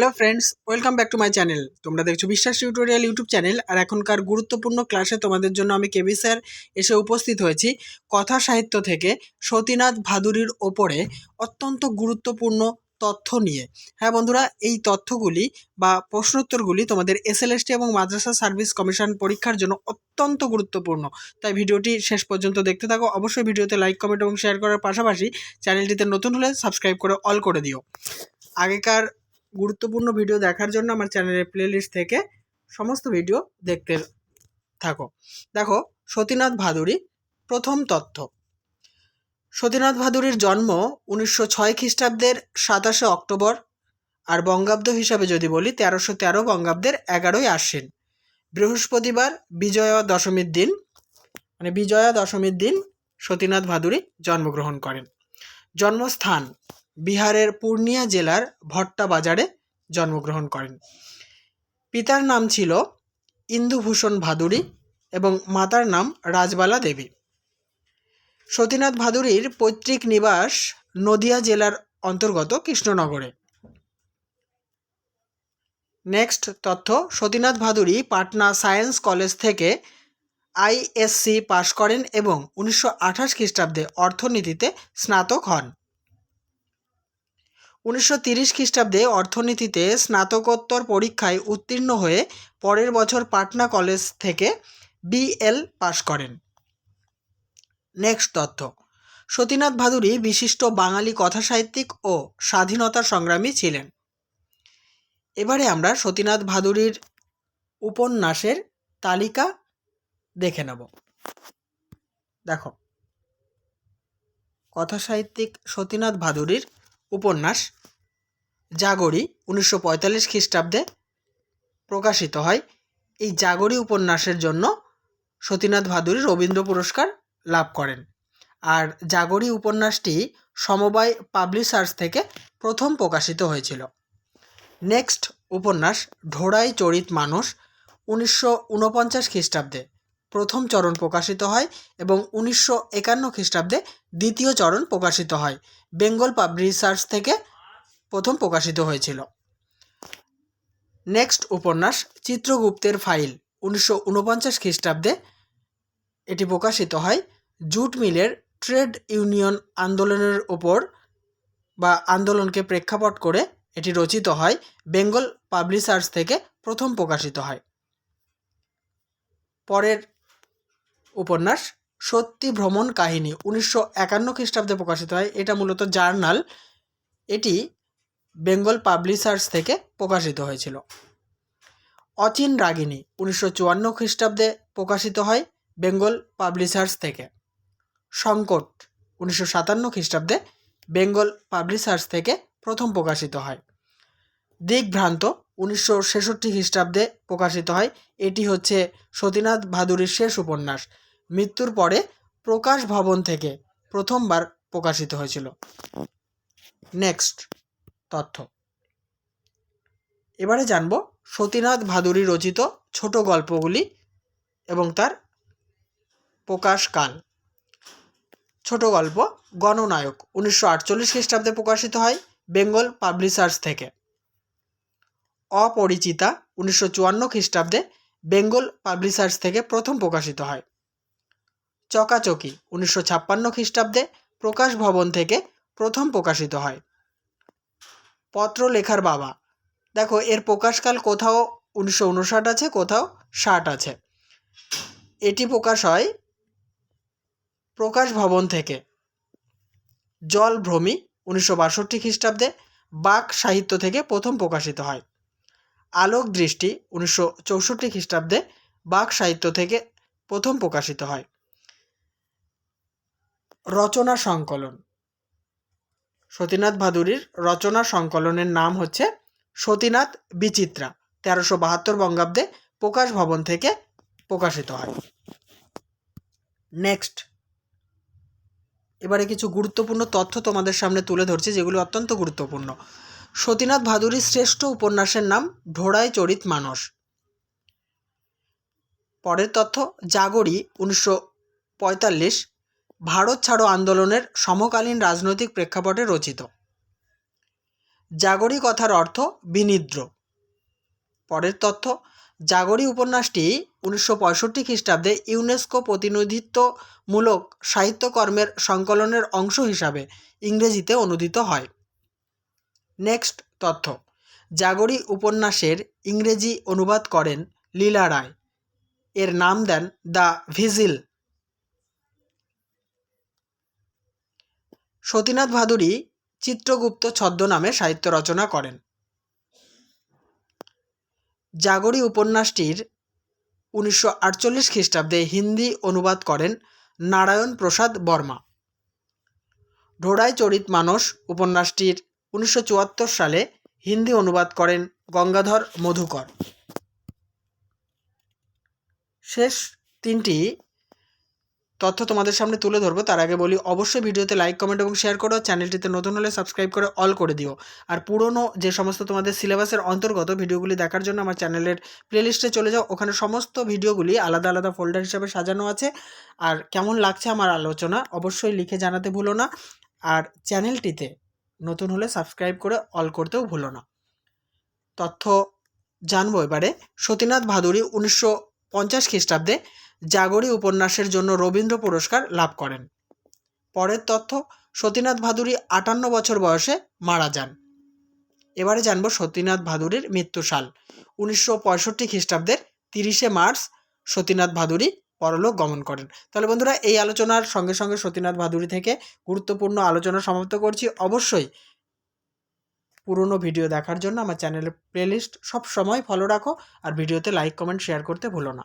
Hello friends welcome back to my channel তোমরা দেখছ বিশ্বাস টিউটোরিয়াল ইউটিউব চ্যানেল আর এখনকার গুরুত্বপূর্ণ ক্লাসে তোমাদের জন্য আমি কেবি স্যার এসে উপস্থিত হয়েছি কথা সাহিত্য থেকে সতীনাথ ভাদুরীর ওপরে অত্যন্ত গুরুত্বপূর্ণ তথ্য নিয়ে। হ্যাঁ বন্ধুরা, এই তথ্যগুলি বা প্রশ্নোত্তরগুলি তোমাদের এসএলএসটি এবং মাদ্রাসা সার্ভিস কমিশন পরীক্ষার জন্য অত্যন্ত গুরুত্বপূর্ণ। তাই ভিডিওটি শেষ পর্যন্ত দেখতে থাকো। অবশ্যই ভিডিওতে লাইক কমেন্ট এবং শেয়ার করার পাশাপাশি চ্যানেলটিতে নতুন হলে সাবস্ক্রাইব করে অল করে দিও। আগেকার গুরুত্বপূর্ণ ভিডিও দেখার জন্য আমার চ্যানেলের প্লেলিস্ট থেকে সমস্ত ভিডিও দেখতে থাকো। দেখো, সতীনাথ ভাদুরী, প্রথম তথ্য সতীনাথ ভাদুরীর জন্ম উনিশশো ছয় খ্রিস্টাব্দের সাতাশে অক্টোবর আর বঙ্গাব্দ হিসাবে যদি বলি, তেরোশো তেরো বঙ্গাব্দের এগারোই আশ্বিন। বৃহস্পতিবার বিজয়া দশমীর দিন মানে বিজয়া দশমীর দিন সতীনাথ ভাদুরী জন্মগ্রহণ করেন। জন্মস্থান বিহারের পূর্ণিয়া জেলার ভট্টা বাজারে জন্মগ্রহণ করেন। পিতার নাম ছিল ইন্দুভূষণ ভাদুরী এবং মাতার নাম রাজবালা দেবী। সতীনাথ ভাদুরীর পৈতৃক নিবাস নদিয়া জেলার অন্তর্গত কৃষ্ণনগরে। নেক্সট তথ্য, সতীনাথ ভাদুরী পাটনা সায়েন্স কলেজ থেকে আইএসসি পাশ করেন এবং উনিশশো আঠাশ খ্রিস্টাব্দে অর্থনীতিতে স্নাতক হন। উনিশশো তিরিশ খ্রিস্টাব্দে অর্থনীতিতে স্নাতকোত্তর পরীক্ষায় উত্তীর্ণ হয়ে পরের বছর পাটনা কলেজ থেকে বিএল পাশ করেন। নেক্সট তথ্য। সতীনাথ ভাদুরী বিশিষ্ট বাঙালি কথাসাহিত্যিক ও স্বাধীনতা সংগ্রামী ছিলেন। এবারে আমরা সতীনাথ ভাদুরীর উপন্যাসের তালিকা দেখে নেব। দেখো, কথাসাহিত্যিক সতীনাথ ভাদুরীর উপন্যাস জাগরি উনিশশো পঁয়তাল্লিশ খ্রিস্টাব্দে প্রকাশিত হয়। এই জাগরি উপন্যাসের জন্য সতীনাথ ভাদুরী রবীন্দ্র পুরস্কার লাভ করেন। আর জাগরি উপন্যাসটি সমবায় পাবলিশার্স থেকে প্রথম প্রকাশিত হয়েছিল। নেক্সট উপন্যাস ঢোড়াই চরিত মানুষ উনিশশো ঊনপঞ্চাশ খ্রিস্টাব্দে প্রথম চরণ প্রকাশিত হয় এবং উনিশশো একান্ন খ্রিস্টাব্দে দ্বিতীয় চরণ প্রকাশিত হয়। বেঙ্গল পাবলিশার্স থেকে প্রথম প্রকাশিত হয়েছিল। নেক্সট উপন্যাস, চিত্রগুপ্তের ফাইল, উনিশশো ঊনপঞ্চাশ খ্রিস্টাব্দে। এটি প্রকাশিত হয় জুট মিলের ট্রেড ইউনিয়ন আন্দোলনের ওপর বা আন্দোলনকে প্রেক্ষাপট করে। এটি রচিত হয় বেঙ্গল পাবলিশার্স থেকে প্রথম প্রকাশিত হয়। পরের উপন্যাস, সত্যি ভ্রমণ কাহিনী, উনিশশো একান্ন খ্রিস্টাব্দে প্রকাশিত হয়। এটা মূলত জার্নাল। এটি বেঙ্গল পাবলিশার্স থেকে প্রকাশিত হয়েছিল। অচিন রাগিনী উনিশশো চুয়ান্ন খ্রিস্টাব্দে প্রকাশিত হয় বেঙ্গল পাবলিশার্স থেকে। সংকট উনিশশো সাতান্ন খ্রিস্টাব্দে বেঙ্গল পাবলিশার্স থেকে প্রথম প্রকাশিত হয়। দিকভ্রান্ত উনিশশো ছেষট্টি খ্রিস্টাব্দে প্রকাশিত হয়। এটি হচ্ছে সতীনাথ ভাদুরীর শেষ উপন্যাস। মৃত্যুর পরে প্রকাশ ভবন থেকে প্রথমবার প্রকাশিত হয়েছিল। নেক্সট তথ্য। এবারে জানব সতীনাথ ভাদুরী রচিত ছোট গল্পগুলি এবং তার প্রকাশকাল ছোট গল্প গণনায়ক। উনিশশো আটচল্লিশ খ্রিস্টাব্দে প্রকাশিত হয় বেঙ্গল পাবলিশার্স থেকে। অপরিচিতা উনিশশো চুয়ান্ন খ্রিস্টাব্দে বেঙ্গল পাবলিশার্স থেকে প্রথম প্রকাশিত হয়। চকাচকি উনিশশো ছাপ্পান্ন খ্রিস্টাব্দে প্রকাশ ভবন থেকে প্রথম প্রকাশিত হয়। পত্র লেখার বাবা। দেখো, এর প্রকাশকাল কোথাও উনিশশো উনষাট আছে, কোথাও ষাট আছে। এটি প্রকাশ হয় প্রকাশ ভবন থেকে। জল ভ্রমি উনিশশো বাষট্টি খ্রিস্টাব্দে বাক সাহিত্য থেকে প্রথম প্রকাশিত হয়। আলোক দৃষ্টি উনিশশো চৌষট্টি খ্রিস্টাব্দে বাক সাহিত্য থেকে প্রথম প্রকাশিত হয়। রচনা সংকলন। সতীনাথ ভাদুরীর রচনা সংকলনের নাম হচ্ছে সতীনাথ বিচিত্রা, তেরোশো বাহাত্তর বঙ্গাব্দে প্রকাশ ভবন থেকে প্রকাশিত হয়। নেক্সট। এবারে কিছু গুরুত্বপূর্ণ তথ্য তোমাদের সামনে তুলে ধরছি, যেগুলো অত্যন্ত গুরুত্বপূর্ণ। সতীনাথ ভাদুরীর শ্রেষ্ঠ উপন্যাসের নাম ঢোড়াই চরিত মানস। পরের তথ্য, জাগরি, উনিশশো পঁয়তাল্লিশ, ভারত ছাড়ো আন্দোলনের সমকালীন রাজনৈতিক প্রেক্ষাপটে রচিত। জাগরি কথার অর্থ বিনিদ্র। পরের তথ্য, জাগরি উপন্যাসটি উনিশশো পঁয়ষট্টি খ্রিস্টাব্দে ইউনেস্কো প্রতিনিধিত্বমূলক সাহিত্যকর্মের সংকলনের অংশ হিসাবে ইংরেজিতে অনুদিত হয়। নেক্সট তথ্য। জাগরি উপন্যাসের ইংরেজি অনুবাদ করেন লীলা রায়। এর নাম দেন দ্য ভিজিল। সতীনাথ ভাদুরী চিত্রগুপ্ত ছদ্মনামে সাহিত্য রচনা করেন। জাগরি উপন্যাসটির উনিশশো আটচল্লিশ খ্রিস্টাব্দে হিন্দি অনুবাদ করেন নারায়ণ প্রসাদ বর্মা। ঢোড়াই চরিত মানস উপন্যাসটির উনিশশো চুয়াত্তর সালে হিন্দি অনুবাদ করেন গঙ্গাধর মধুকর। শেষ তিনটি তথ্য তোমাদের সামনে তুলে ধরবো। তার আগে বলি, অবশ্যই ভিডিওতে লাইক কমেন্ট এবং শেয়ার করো। চ্যানেলটিতে নতুন হলে সাবস্ক্রাইব করে অল করে দিও। আর পুরনো যে সমস্ত তোমাদের সিলেবাসের অন্তর্গত ভিডিওগুলি দেখার জন্য আমার চ্যানেলের প্লেলিস্টে চলে যাও। ওখানে সমস্ত ভিডিওগুলি আলাদা আলাদা ফোল্ডার হিসাবে সাজানো আছে। আর কেমন লাগছে আমার আলোচনা অবশ্যই লিখে জানাতে ভুলো না। আর চ্যানেলটিতে নতুন হলে সাবস্ক্রাইব করে অল করতেও ভুলো না। তথ্য জানব এবারে। সতীনাথ ভাদুরী উনিশশো পঞ্চাশ খ্রিস্টাব্দে জাগরি উপন্যাসের জন্য রবীন্দ্র পুরস্কার লাভ করেন। পরের তথ্য, সতীনাথ ভাদুরী আটান্ন বছর বয়সে মারা যান। এবারে জানব সতীনাথ ভাদুরীর মৃত্যুসাল উনিশশো পঁয়ষট্টি খ্রিস্টাব্দের তিরিশে মার্চ সতীনাথ ভাদুরী পরলোক গমন করেন। তাহলে বন্ধুরা, এই আলোচনার সঙ্গে সঙ্গে সতীনাথ ভাদুরী থেকে গুরুত্বপূর্ণ আলোচনা সমাপ্ত করছি। অবশ্যই পুরনো ভিডিও দেখার জন্য আমার চ্যানেলের প্লেলিস্ট সব সময় ফলো রাখো আর ভিডিওতে লাইক কমেন্ট শেয়ার করতে ভুলো না।